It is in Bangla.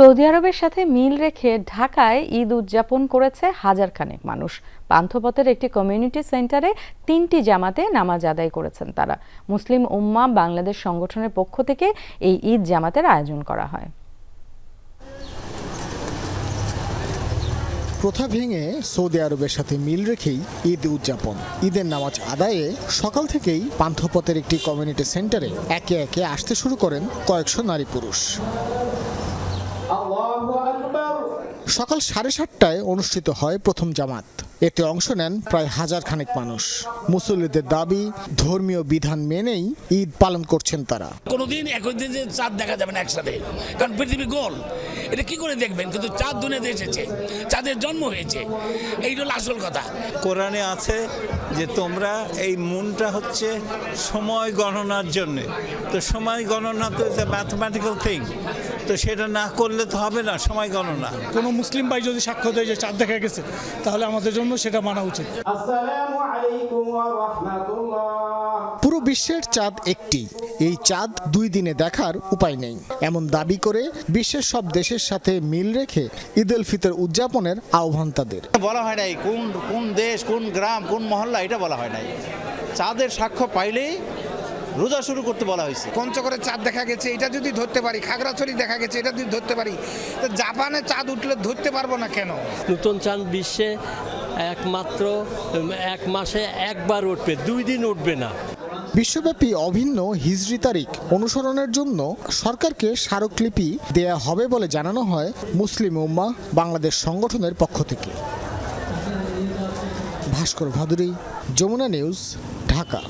সৌদি আরবের সাথে মিল রেখে ঢাকায় ঈদ উদযাপন করেছে হাজার খানেক মানুষ। পান্থপথের একটি কমিউনিটি সেন্টারে তিনটি জামাতে নামাজ আদায় করেছেন তারা। মুসলিম উম্মা বাংলাদেশ সংগঠনের পক্ষ থেকে এই ঈদ জামাতের আয়োজন করা হয়। প্রথা ভেঙে সৌদি আরবের সাথে মিল রেখেই ঈদ উদযাপন। ঈদের নামাজ আদায়ে সকাল থেকেই পান্থপথের একটি কমিউনিটি সেন্টারে একে একে আসতে শুরু করেন কয়েকশো নারী পুরুষ। সকাল সাড়ে সাতটায় অনুষ্ঠিত হয় প্রথম জামাত। এতে অংশ নেন প্রায় হাজার খানেক মানুষ। মুসল্লিদের দাবি, ধর্মীয় বিধান মেনেই ঈদ পালন করছেন তারা। কোনোদিন একই দিন যে চাঁদ দেখা যাবে না একসাথে, কারণ পৃথিবী গোল। এটা কি করে দেখবেন? কিন্তু চাঁদ দুনিয়াতে এসেছে। চাঁদের জন্ম হয়েছে। এইটা হলো আসল কথা। কোরআনে আছে যে তোমরা এই মুনটা হচ্ছে সময় গণনার জন্যে। তো সময় গণনা তো ম্যাথমেটিক্যাল থিং তো সেটা না করলে তো হবে না সময় গণনা। কোনো মুসলিম ভাই যদি সাক্ষ্য দেয় যে চাঁদ দেখা গেছে তাহলে আমাদের জন্য সেটা মানা উচিত। আসসালামু আলাইকুম ওয়া রাহমাতুল্লাহ। পুরো বিশ্বের চাঁদ একটি। এই চাঁদ দুই দিনে দেখার উপায় নেই। এমন দাবি করে বিশ্বের সব দেশের সাথে মিল রেখে ঈদ উল ফিতর উদযাপনের আহ্বান তাদের। বলা হয় নাই কোন কোন দেশ কোন গ্রাম কোন মহল্লা এটা বলা হয় নাই। চাঁদের সাক্ষ্য পাইলেই রোজা শুরু করতে বলা হয়েছে। পঞ্চগড়ে চাঁদ দেখা গেছে এটা যদি ধরতে পারি খাগড়াছড়ি দেখা গেছে এটা যদি ধরতে পারি তো জাপানে চাঁদ উঠলে ধরতে পারব না কেন? নতুন চাঁদ বিশ্বে একমাত্র এক মাসে একবার উঠবে দুই দিন উঠবে না। বিশ্বব্যাপী অভিন্ন হিজরি তারিখ অনুসরণের জন্য সরকারকে স্মারকলিপি দেয়া হবে বলে জানানো হয় মুসলিম উম্মা বাংলাদেশ সংগঠনের পক্ষ থেকে। ভাস্কর ভাদুরী, যমুনা নিউজ, ঢাকা।